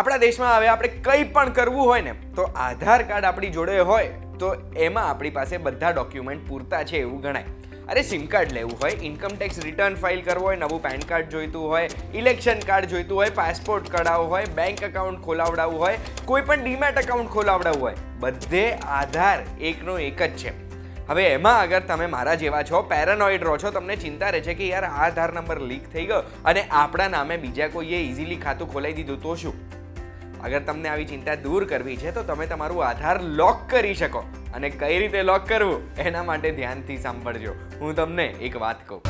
આપણા દેશમાં હવે આપણે કંઈ પણ કરવું હોય ને, તો આધાર કાર્ડ આપણી જોડે હોય, તો એમાં આપણી પાસે બધા ડોક્યુમેન્ટ પૂરતા છે એવું ગણાય. અરે સિમ કાર્ડ લેવું હોય ઇન્કમ ટેક્સ રિટર્ન ફાઇલ કરવું હોય, નવું પેન કાર્ડ જોઈતું હોય ઇલેક્શન કાર્ડ જોઈતું હોય પાસપોર્ટ કઢાવવો હોય બેંક એકાઉન્ટ ખોલાવડાવવું હોય, કોઈ પણ ડીમેટ એકાઉન્ટ ખોલાવડાવવું હોય, બધે આધાર એકનો એક જ છે. હવે એમાં અગર તમે મારા જેવા છો પેરાનોઇડ રહો છો, તમને ચિંતા રહે છે કે યાર આધાર નંબર લીક થઈ ગયો અને આપણા નામે બીજા કોઈએ ઇઝીલી ખાતું ખોલાવી દીધું તો શું? અગર તમને આવી ચિંતા દૂર કરવી છે, તો તમે તમારું આધાર લોક કરી શકો. અને કઈ રીતે લોક કરવું, એના માટે ધ્યાનથી સાંભળજો. હું તમને એક વાત કહું.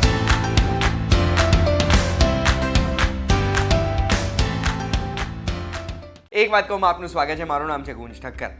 એક વાત કહું આપનું સ્વાગત છે. મારું નામ છે ગુંજ ઠક્કર.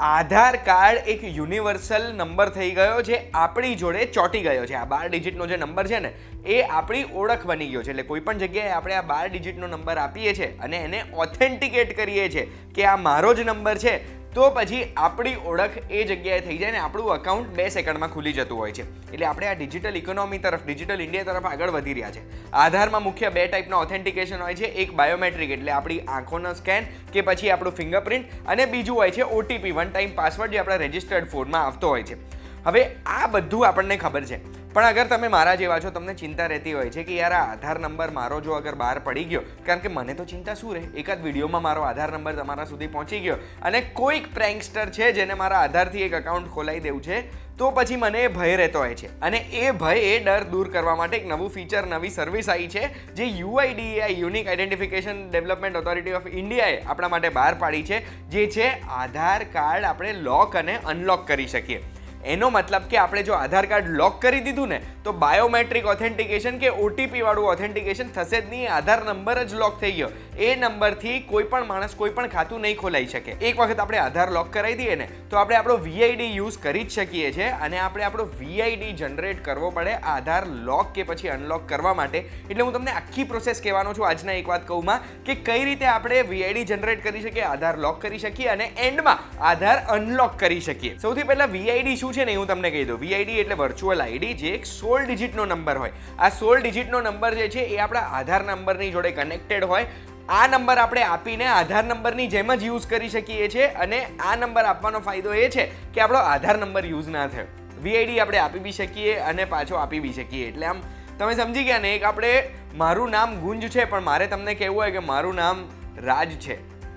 આધાર કાર્ડ એક યુનિવર્સલ નંબર થઈ ગયો જે આપણી જોડે ચોંટી ગયો છે. આ બાર ડિજિટનો જે નંબર છે ને, એ આપણી ઓળખ બની ગયો છે. એટલે કોઈ પણ જગ્યાએ આપણે આ બાર ડિજિટનો નંબર આપીએ છીએ અને એને ઓથેન્ટિકેટ કરીએ છીએ કે આ મારો જ નંબર છે તો પછી આપણી ઓળખ એ જગ્યાએ થઈ જાય ને આપણું અકાઉન્ટ બે સેકન્ડમાં ખુલી જતું હોય છે. એટલે આપણે આ ડિજિટલ ઇકોનોમી તરફ ડિજિટલ ઇન્ડિયા તરફ આગળ વધી રહ્યા છે. આધારમાં મુખ્ય બે ટાઈપના ઓથેન્ટિકેશન હોય છે. એક બાયોમેટ્રિક એટલે આપણી આંખોનો સ્કેન કે પછી આપણું ફિંગરપ્રિન્ટ અને બીજું હોય છે ઓટીપી વન ટાઈમ પાસવર્ડ જે આપણા રજિસ્ટર્ડ ફોનમાં આવતો હોય છે. હવે આ બધું આપણને ખબર છે. પણ અગર તમે મારા જેવા છો, તમને ચિંતા રહેતી હોય છે કે યાર આ આધાર નંબર મારો જો અગર બહાર પડી ગયો, કારણ કે મને તો ચિંતા શું રહે? એકાદ વિડીયોમાં મારો આધાર નંબર તમારા સુધી પહોંચી ગયો અને કોઈક પ્રેન્કસ્ટર છે જેને મારા આધારથી એક અકાઉન્ટ ખોલાવી દેવું છે, તો પછી મને એ ભય રહેતો હોય છે. અને એ ભય, એ ડર દૂર કરવા માટે એક નવું ફીચર નવી સર્વિસ આવી છે, જે UIDAI unique identification development authority of ઇન્ડિયાએ આપણા માટે બહાર પાડી છે, જે છે આધાર કાર્ડ આપણે લોક અને અનલોક કરી શકીએ. એનો મતલબ કે આપણે જો આધાર કાર્ડ લોક કરી દીધું ને, તો બાયોમેટ્રિક ઓથેન્ટિકેશન કે ઓટીપી વાળું ઓથેન્ટિકેશન થશે જ નહીં આધાર નંબર જ લોક થઈ ગયો. એ નંબરથી કોઈ પણ માણસ કોઈ પણ ખાતું નહીં ખોલાઈ શકે. એક વખત આપણે આધાર લોક કરાવી દઈએ ને, તો આપણે આપણો વીઆઈડી યુઝ કરી જ શકીએ છીએ અને આપણે આપણો વીઆઈડી જનરેટ કરવો પડે આધાર લોક કે પછી અનલોક કરવા માટે. એટલે હું તમને આખી પ્રોસેસ કહેવાનો છું આજના એક વાત કહુંમાં કે કઈ રીતે આપણે વીઆઈડી જનરેટ કરી શકીએ, આધાર લોક કરી શકીએ અને એન્ડમાં આધાર અનલોક કરી શકીએ. સૌથી પહેલાં વીઆઈડી શું છે ને હું તમને કહી દઉં. વીઆઈડી એટલે વર્ચ્યુઅલ આઈડી, જે એક સોળ ડિજિટનો નંબર હોય. આ સોળ ડિજિટનો નંબર જે છે એ આપણા આધાર નંબરની જોડે કનેક્ટેડ હોય. આ નંબર આપણે આપીને આધાર નંબરની જેમ જ યુઝ કરી શકીએ છીએ અને આ નંબર આપવાનો ફાયદો એ છે કે આપણો આધાર નંબર યુઝ ના થયો. વીઆઈડી આપણે આપી બી શકીએ અને પાછો આપી બી શકીએ. એટલે આમ તમે સમજી ગયા ને, એક આપણે મારું નામ ગુંજ છે, પણ મારે તમને કહેવું હોય કે મારું નામ રાજ છે,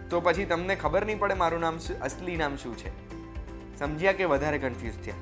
તો પછી તમને ખબર નહીં પડે મારું નામ અસલી નામ શું છે. સમજ્યા કે વધારે કન્ફ્યુઝ થયા?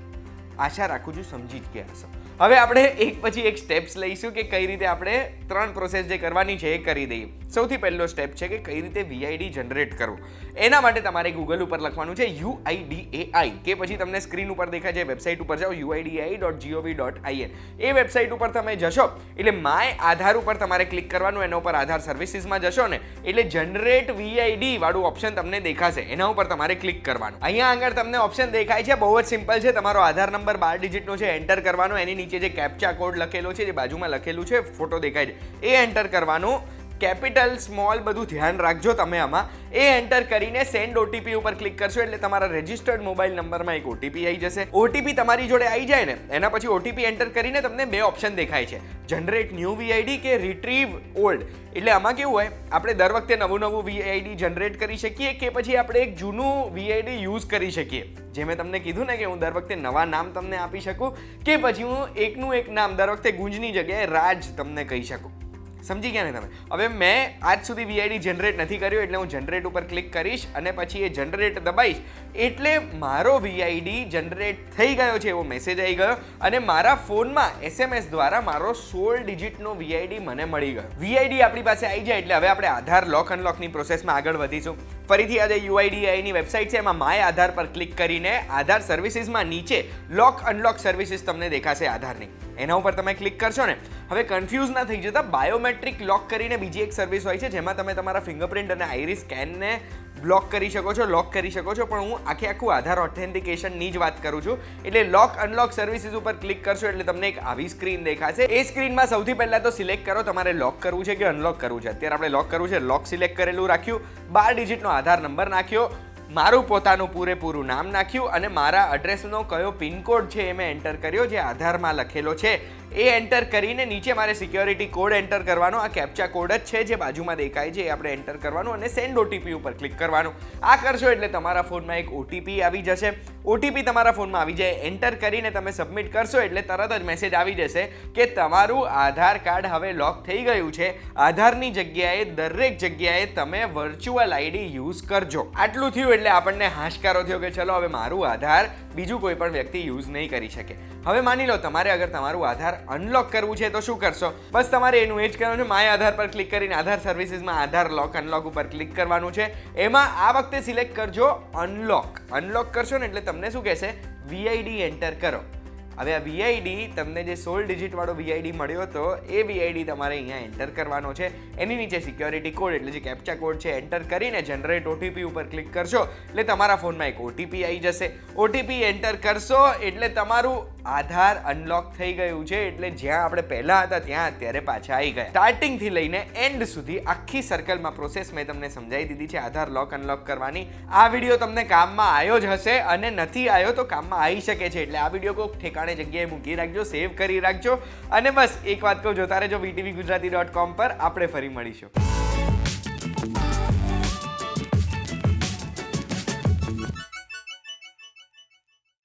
આશા રાખું છું સમજી જ ગયા હશો. હવે આપણે એક પછી એક સ્ટેપ્સ લઈશું કે કઈ રીતે આપણે ત્રણ પ્રોસેસ જે કરવાની છે એ કરી દઈએ. સૌથી પહેલો સ્ટેપ છે કે કઈ રીતે વીઆઈડી જનરેટ કરવું. એના માટે તમારે ગૂગલ ઉપર લખવાનું છે યુઆઈડીએઆઈ કે પછી તમને સ્ક્રીન ઉપર દેખાય છે વેબસાઇટ ઉપર જાઓ UIDAI dot GOV dot IN A website ઉપર તમે જશો, એટલે માય આધાર ઉપર તમારે ક્લિક કરવાનું, એના ઉપર આધાર સર્વિસીસમાં જશો ને, એટલે જનરેટ વીઆઈડી વાળું ઓપ્શન તમને દેખાશે. એના ઉપર તમારે ક્લિક કરવાનું. અહીંયા આગળ તમને ઓપ્શન દેખાય છે, બહુ જ સિમ્પલ છે, તમારો આધાર નંબર બાર ડિજિટનો છે એન્ટર કરવાનો, એની નીચે જે કેપ્ચા કોડ લખેલો છે, જે બાજુમાં લખેલું છે ફોટો દેખાય છે. એ એન્ટર કરવાનું. કેપિટલ, સ્મોલ બધું ધ્યાન રાખજો તમે આમાં. એ એન્ટર કરીને સેન્ડ ઓટીપી ઉપર ક્લિક કરશો એટલે તમારા રજિસ્ટર્ડ મોબાઈલ નંબરમાં એક ઓટીપી આવી જશે. ઓટીપી તમારી જોડે આવી જાય ને, એના પછી ઓટીપી એન્ટર કરીને તમને બે ઓપ્શન દેખાય છે. જનરેટ ન્યૂ વીઆઈડી કે રિટ્રીવ ઓલ્ડ એટલે આમાં કેવું હોય, આપણે દર વખતે નવું નવું વીઆઈડી જનરેટ કરી શકીએ કે પછી આપણે એક જૂનું વીઆઈડી યુઝ કરી શકીએ. જે મેં તમને કીધું ને કે હું દર વખતે નવા નામ તમને આપી શકું, કે પછી હું એકનું એક નામ દર વખતે ગુંજની જગ્યાએ રાજ તમને કહી શકું. સમજી ગયા ને તમે? હવે મેં આજ સુધી વીઆઈડી જનરેટ નથી કર્યો એટલે હું જનરેટ ઉપર ક્લિક કરીશ અને પછી એ જનરેટ દબાઈશ. એટલે મારો વીઆઈડી જનરેટ થઈ ગયો છે એવો મેસેજ આવી ગયો અને મારા ફોનમાં એસએમએસ દ્વારા મારો સોળ ડિજિટનો વીઆઈડી મને મળી ગયો. વીઆઈડી આપણી પાસે આવી જાય એટલે હવે આપણે આધાર લોક અનલોકની પ્રોસેસમાં આગળ વધીશું. ફરીથી આજે યુઆઈડીઆઈની વેબસાઇટ છે, એમાં માય આધાર પર ક્લિક કરીને આધાર સર્વિસીસમાં નીચે લોક અનલોક સર્વિસીસ તમને દેખાશે આધારની. એના ઉપર તમે ક્લિક કરશો ને, હવે કન્ફ્યુઝ ના થઈ જતા બાયોમેટ્રિક લોક કરીને બીજી એક સર્વિસ હોય છે, જેમાં તમે તમારા ફિંગરપ્રિન્ટ અને આઈરી સ્કેનને બ્લોક કરી શકો છો, લોક કરી શકો છો, પણ હું આખે આખું આધાર ઓથેન્ટિકેશનની જ વાત કરું છું. એટલે લોક અનલોક સર્વિસીસ ઉપર ક્લિક કરશો એટલે તમને એક આવી સ્ક્રીન દેખાશે. એ સ્ક્રીનમાં સૌથી પહેલાં તો સિલેક્ટ કરો, તમારે લોક કરવું છે કે અનલોક કરવું છે. અત્યારે આપણે લોક કરવું છે લોક સિલેક્ટ કરેલું રાખ્યું. બાર ડિજિટનો આધાર નંબર નાખ્યો. મારું પોતાનું પૂરેપૂરું નામ નાખ્યું અને મારા એડ્રેસનો કયો પિનકોડ છે એ મેં એન્ટર કર્યો, જે આધારમાં લખેલો છે. એ એન્ટર કરીને નીચે મારે સિક્યોરિટી કોડ એન્ટર કરવાનો. આ કેપ્ચા કોડ જ છે જે બાજુમાં દેખાય છે, એ આપણે એન્ટર કરવાનું અને સેન્ડ ઓટીપી ઉપર ક્લિક કરવાનું. આ કરશો એટલે તમારા ફોનમાં એક ઓટીપી આવી જશે. ઓટીપી તમારા ફોનમાં આવી જાય. એન્ટર કરીને તમે સબમિટ કરશો એટલે તરત જ મેસેજ આવી જશે કે તમારું આધાર કાર્ડ હવે લોક થઈ ગયું છે. આધારની જગ્યાએ, દરેક જગ્યાએ તમે વર્ચ્યુઅલ આઈડી યુઝ કરજો. આટલું થયું એટલે આપણને હાશકારો થયો કે ચલો હવે મારું આધાર બીજું કોઈ પણ વ્યક્તિ યુઝ નહીં કરી શકે. હવે માની લો તમારે અગર તમારું આધાર અનલોક કરવું છે તો શું કરશો? બસ તમારે એનું એ જ કરવાનું માય આધાર પર ક્લિક કરીને આધાર સર્વિસીસમાં આધાર લોક, અનલોક ઉપર ક્લિક કરવાનું છે. એમાં આ વખતે સિલેક્ટ કરજો અનલોક. અનલોક કરશો ને એટલે તમને શું કહેશે? વીઆઈડી એન્ટર કરો. હવે આ વીઆઈડી તમને જે સોળ ડિજિટવાળો વીઆઈડી મળ્યો હતો, એ વીઆઈડી તમારે અહીંયા એન્ટર કરવાનો છે. એની નીચે સિક્યોરિટી કોડ એટલે જે કેપ્ચા કોડ છે એન્ટર કરીને જનરેટ ઓટીપી ઉપર ક્લિક કરશો. એટલે તમારા ફોનમાં એક ઓટીપી આવી જશે. ઓટીપી એન્ટર કરશો એટલે તમારું આધાર અનલોક થઈ ગયું છે, એટલે જ્યાં આપણે પહેલા હતા ત્યાં અત્યારે પાછા આવી ગયા. સ્ટાર્ટિંગથી લઈને એન્ડ સુધી આખી સર્કલમાં પ્રોસેસ મેં તમને સમજાવી દીધી છે, આધાર લોક અનલોક કરવાની. આ વીડિયો તમને કામમાં આવ્યો જ હશે અને નથી આવ્યો તો કામમાં આવી શકે છે, એટલે આ વીડિયો કોઈક ઠેકાણે જગ્યાએ મૂકી રાખજો સેવ કરી રાખજો. અને બસ, એક વાત કહું, જોતા રહેજો વીટીવી ગુજરાતી ડોટ કોમ પર. આપણે ફરી મળીશું.